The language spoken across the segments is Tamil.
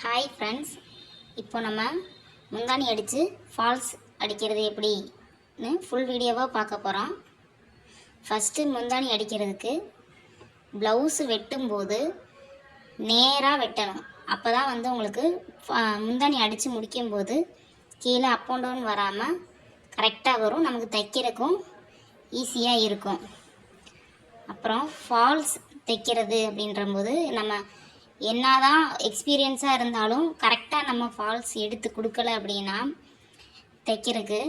ஹாய் ஃப்ரெண்ட்ஸ் இப்போ நம்ம முந்தானி அடித்து ஃபால்ஸ் அடிக்கிறது எப்படின்னு ஃபுல் வீடியோவாக பார்க்க போகிறோம் ஃபஸ்ட்டு முந்தானி அடிக்கிறதுக்கு ப்ளவுஸு வெட்டும்போது நேராக வெட்டணும். அப்போ தான் வந்து உங்களுக்கு ஃப- முந்தானி அடித்து முடிக்கும்போது கீழே அப் அண்ட் டவுன் வராமல் கரெக்டாக வரும். நமக்கு தைக்கிறதுக்கும் ஈஸியாக இருக்கும். அப்புறம் ஃபால்ஸ் தைக்கிறது அப்படின்றபோது நம்ம என்னதான் எக்ஸ்பீரியன்ஸாக இருந்தாலும் கரெக்டாக நம்ம ஃபால்ஸ் எடுத்து கொடுக்கல அப்படின்னா தைக்கிறதுக்கு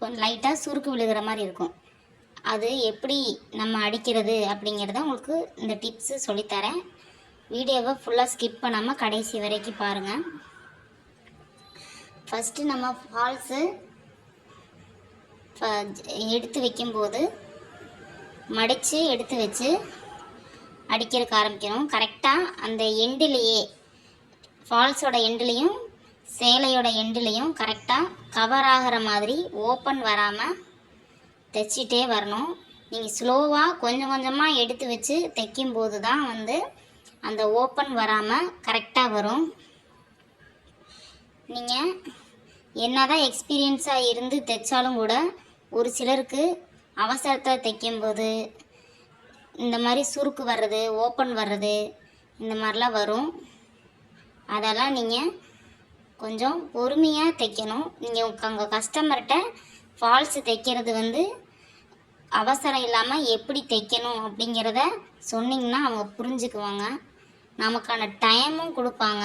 கொஞ்சம் லைட்டாக சுருக்கு விழுகிற மாதிரி இருக்கும். அது எப்படி நம்ம அடிக்கிறது அப்படிங்கிறத உங்களுக்கு இந்த டிப்ஸு சொல்லித்தரேன். வீடியோவை ஃபுல்லாக ஸ்கிப் பண்ணாமல் கடைசி வரைக்கும் பாருங்கள் ஃபஸ்ட்டு நம்ம ஃபால்ஸு எடுத்து வைக்கும்போது மடித்து எடுத்து வச்சு அடிக்கிறதுக்கு ஆரம்பிக்கணும் கரெக்டாக அந்த எண்டுலேயே ஃபால்ஸோட எண்டுலேயும் சேலையோட எண்டுலேயும் கரெக்டாக கவர் ஆகிற மாதிரி ஓப்பன் வராமல் தைச்சிட்டே வரணும். நீங்கள் ஸ்லோவாக கொஞ்சம் கொஞ்சமாக எடுத்து வச்சு தைக்கும்போது தான் வந்து அந்த ஓப்பன் வராமல் கரெக்டாக வரும். நீங்கள் என்னதான் எக்ஸ்பீரியன்ஸாக இருந்து தைச்சாலும் கூட ஒரு சிலருக்கு அவசரத்தை தைக்கும்போது இந்த மாதிரி சுருக்கு வர்றது ஓப்பன் வர்றது இந்த மாதிரிலாம் வரும். அதெல்லாம் நீங்கள் கொஞ்சம் பொறுமையாக தைக்கணும். நீங்கள் உங்கள் கஸ்டமர்கிட்ட ஃபால்ஸ் தைக்கிறது வந்து அவசரம் இல்லாமல் எப்படி தைக்கணும் அப்படிங்கிறத சொன்னிங்கன்னா அவங்க புரிஞ்சுக்குவாங்க. நமக்கான டைமும் கொடுப்பாங்க.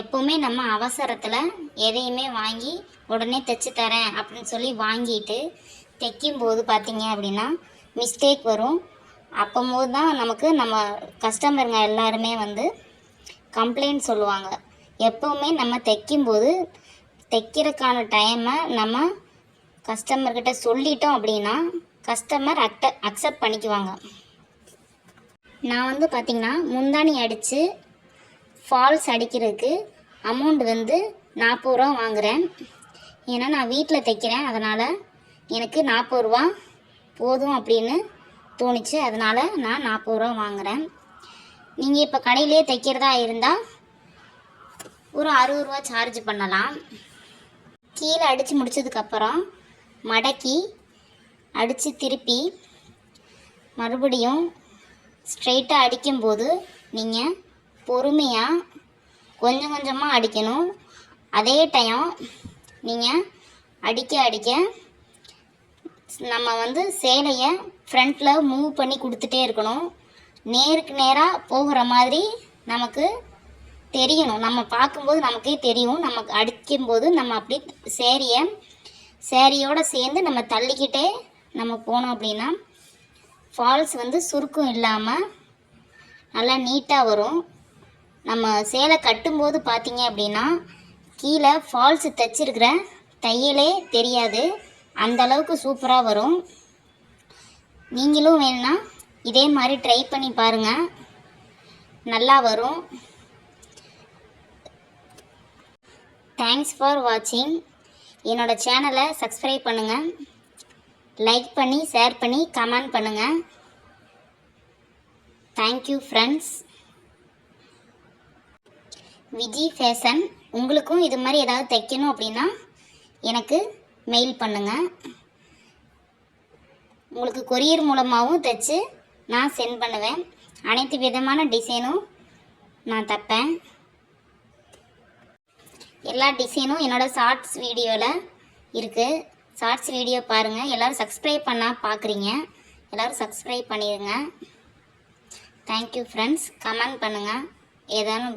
எப்போவுமே நம்ம அவசரத்தில் எதையுமே வாங்கி உடனே தைச்சி தரேன் அப்படின்னு சொல்லி வாங்கிட்டு தைக்கும்போது பார்த்தீங்க அப்படின்னா மிஸ்டேக் வரும். அப்போம்போது தான் நமக்கு நம்ம கஸ்டமருங்க எல்லாருமே வந்து கம்ப்ளைண்ட் சொல்லுவாங்க. எப்போவுமே நம்ம தைக்கும்போது தைக்கிறதுக்கான டைமை நம்ம கஸ்டமர்கிட்ட சொல்லிட்டோம் அப்படின்னா கஸ்டமர் அக்ட அக்செப்ட் பண்ணிக்குவாங்க. நான் வந்து பார்த்திங்கன்னா முந்தானி அடித்து ஃபால்ஸ் அடிக்கிறதுக்கு அமௌண்ட் வந்து நாற்பது ரூபா வாங்குகிறேன் ஏன்னா நான் வீட்டில் தைக்கிறேன். அதனால் எனக்கு நாற்பது ரூபா போதும் அப்படின்னு தோணுச்சு. அதனால் நான் நாற்பது ரூபா வாங்குகிறேன் நீங்கள் இப்போ கடையிலே தைக்கிறதா இருந்தால் ஒரு அறுபது ரூபா சார்ஜ் பண்ணலாம். கீழே அடித்து முடிச்சதுக்கப்புறம் மடக்கி அடித்து திருப்பி மறுபடியும் ஸ்ட்ரெயிட்டாக அடிக்கும்போது நீங்கள் பொறுமையாக கொஞ்சம் கொஞ்சமாக அடிக்கணும். அதே டைம் நீங்கள் அடிக்க அடிக்க நம்ம வந்து சேலையை ஃப்ரண்ட்டில் மூவ் பண்ணி கொடுத்துட்டே இருக்கணும். நேருக்கு நேராக போகிற மாதிரி நமக்கு தெரியணும். நம்ம பார்க்கும்போது நமக்கே தெரியும். நமக்கு அடிக்கும்போது நம்ம அப்படி சேரியை சேரீயோடு சேர்ந்து நம்ம தள்ளிக்கிட்டே நம்ம போனோம் அப்படின்னா ஃபால்ஸ் வந்து சுருக்கம் இல்லாமல் நல்லா நீட்டாக வரும். நம்ம சேலை கட்டும்போது பார்த்தீங்க அப்படின்னா கீழே ஃபால்ஸ் தைச்சிருக்கிற தையலே தெரியாது. அந்த அளவுக்கு சூப்பராக வரும். நீங்களும் வேணும்னா இதே மாதிரி ட்ரை பண்ணி பாருங்கள் நல்லா வரும். தேங்க்ஸ் ஃபார் வாட்சிங் என்னோடய சேனலை சப்ஸ்கிரைப் பண்ணுங்கள் லைக் பண்ணி ஷேர் பண்ணி கமெண்ட் பண்ணுங்கள் தேங்க்யூ ஃப்ரெண்ட்ஸ் விஜி ஃபேஷன் உங்களுக்கும் இது மாதிரி ஏதாவது தைக்கணும் அப்படின்னா எனக்கு மெயில் பண்ணுங்கள் உங்களுக்கு கொரியர் மூலமாகவும் தைச்சு நான் சென்ட் பண்ணுவேன். அனைத்து விதமான டிசைனும் நான் தைப்பேன். எல்லா டிசைனும் என்னோடய ஷார்ட்ஸ் வீடியோவில் இருக்குது ஷார்ட்ஸ் வீடியோ பாருங்கள் எல்லோரும் சப்ஸ்கிரைப் பண்ணால் பார்க்குறீங்க எல்லோரும் சப்ஸ்கிரைப் பண்ணிடுங்க. தேங்க்யூ ஃப்ரெண்ட்ஸ் கமெண்ட் பண்ணுங்கள் ஏதானும்